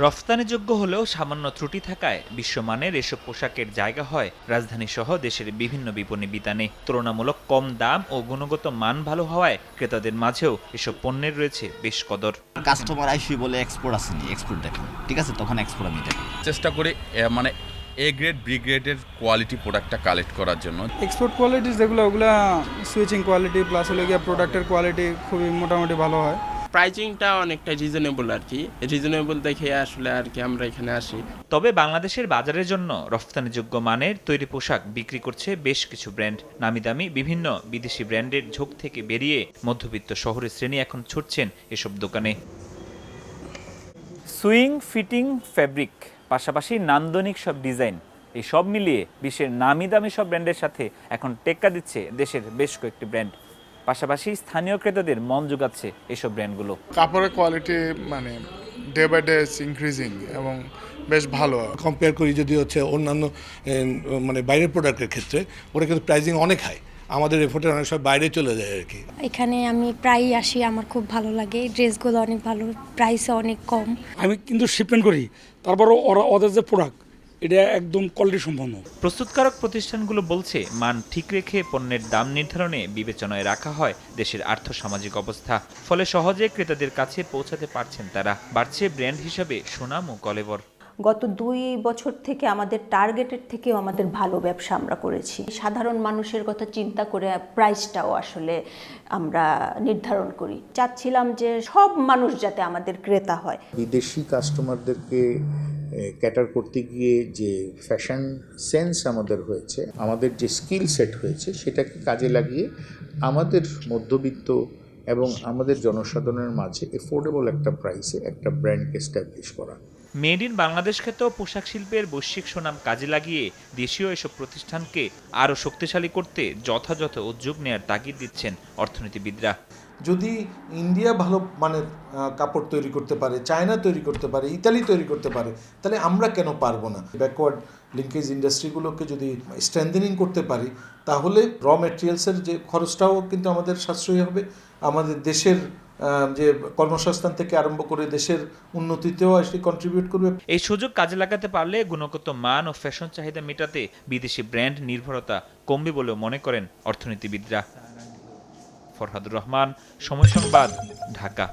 রফতানিযোগ্য হলেও সামান্য ত্রুটি থাকায় বিশ্বমানের এসব পোশাকের জায়গা হয় রাজধানী সহ দেশের বিভিন্ন বিপণী বিতানে। তুলনামূলক কম দাম ও গুণগত মান ভালো হওয়ায় ক্রেতাদের মাঝেও এসব পণ্যের রয়েছে বেশ কদর। কাস্টমার আইসি বলে এক্সপোর্ট আসেনি এক্সপোর্ট দেখেন। ঠিক আছে তখন এক্সপোর্ট আমি দেখি চেষ্টা করি মানে এ গ্রেড বি গ্রেডের কোয়ালিটি প্রোডাক্টটা কালেক্ট করার জন্য। এক্সপোর্ট কোয়ালিটি যেগুলো ওগুলো সুইচিং কোয়ালিটি প্লাস হলে গিয়ে প্রোডাক্টের কোয়ালিটি খুবই মোটামুটি ভালো হয়। প্রাইজিংটা অনেকটা রিজনেবল আর কি রিজনেবল দেখে আসলে আর কি আমরা এখানে আসি। তবে বাংলাদেশের বাজারের জন্য রফতানিযোগ্য মানের তৈরি পোশাক বিক্রি করছে বেশ কিছু ব্র্যান্ড। নামি দামি বিভিন্ন বিদেশি ব্র্যান্ডের ঝোঁক থেকে বেরিয়ে মধ্যবিত্ত শহরের শ্রেণি এখন ছুটছেন এসব দোকানে। সুইং ফিটিং ফ্যাব্রিক পাশাপাশি নান্দনিক সব ডিজাইন এই সব মিলিয়ে বিশ্বের নামি দামি সব ব্র্যান্ডের সাথে এখন টেক্কা দিচ্ছে দেশের বেশ কয়েকটি ব্র্যান্ড। পাশাপাশি স্থানীয় ক্রেতাদের মন জোগাচ্ছে এসব ব্র্যান্ডগুলো। কাপড়ের কোয়ালিটি মানে ডে বাই ডে ইনক্রিজিং এবং বেশ ভালো। কম্পেয়ার করি যদি হচ্ছে অন্যান্য মানে বাইরের প্রোডাক্টের ক্ষেত্রে ওটা কিন্তু প্রাইজিং অনেক হাই আমাদের এফোর্টের অনেক সময় বাইরে চলে যায় আর কি। এখানে আমি প্রায়ই আসি আমার খুব ভালো লাগে। ড্রেসগুলো অনেক ভালো প্রাইসও অনেক কম। আমি কিন্তু শিপমেন্ট করি তারপরও ওরা ওদের যে প্রোডাক্ট এটা একদম কোয়ালিটি সম্পন্ন। প্রস্তুতকারক প্রতিষ্ঠানগুলো বলছে মান ঠিক রেখে পণ্যের দাম নির্ধারণে বিবেচনায় রাখা হয় দেশের আর্থসামাজিক অবস্থা। ফলে সহজে ক্রেতাদের কাছে পৌঁছাতে পারছেন তারা। বাড়ছে ব্র্যান্ড হিসাবে সুনাম ও কলেবর। গত দুই বছর থেকে আমাদের টার্গেটের থেকেও আমাদের ভালো ব্যবসা আমরা করেছি। সাধারণ মানুষের কথা চিন্তা করে প্রাইসটাও আসলে আমরা নির্ধারণ করি। চাচ্ছিলাম যে সব মানুষ যাতে আমাদের ক্রেতা হয়। বিদেশি কাস্টমারদেরকে ক্যাটার করতে গিয়ে যে ফ্যাশন সেন্স আমাদের হয়েছে, আমাদের যে স্কিল সেট হয়েছে, সেটাকে কাজে লাগিয়ে আমাদের মধ্যবিত্ত এবং আমাদের জনসাধারণের মাঝে এফোর্ডেবল একটা প্রাইসে একটা ব্র্যান্ডকে এস্টাবলিশ করা। মেড ইন বাংলাদেশ খ্যাত পোশাক শিল্পের বৈশ্বিক সুনাম কাজে লাগিয়ে দেশীয় এসব প্রতিষ্ঠানকে আরও শক্তিশালী করতে যথাযথ উদ্যোগ নেয়ার তাগিদ দিচ্ছেন অর্থনীতিবিদরা। যদি ইন্ডিয়া ভালো মানের কাপড় তৈরি করতে পারে, চায়না তৈরি করতে পারে, ইতালি তৈরি করতে পারে, তাহলে আমরা কেন পারব না? ব্যাকওয়ার্ড লিঙ্কেজ ইন্ডাস্ট্রিগুলোকে যদি স্ট্রেন্থেনিং করতে পারি, তাহলে র মেটেরিয়ালসের যে খরচটাও কিন্তু আমাদের সাশ্রয়ী হবে। আমাদের দেশের যে কর্মসংস্থান থেকে আরম্ভ করে দেশের উন্নতিতেও এসে কন্ট্রিবিউট করবে। এই সুযোগ কাজে লাগাতে পারলে গুণগত মান ও ফ্যাশন চাহিদা মেটাতে বিদেশি ব্র্যান্ড নির্ভরতা কমবে বলেও মনে করেন অর্থনীতিবিদরা। ফরহাদুর রহমান সময় সংবাদ ঢাকা।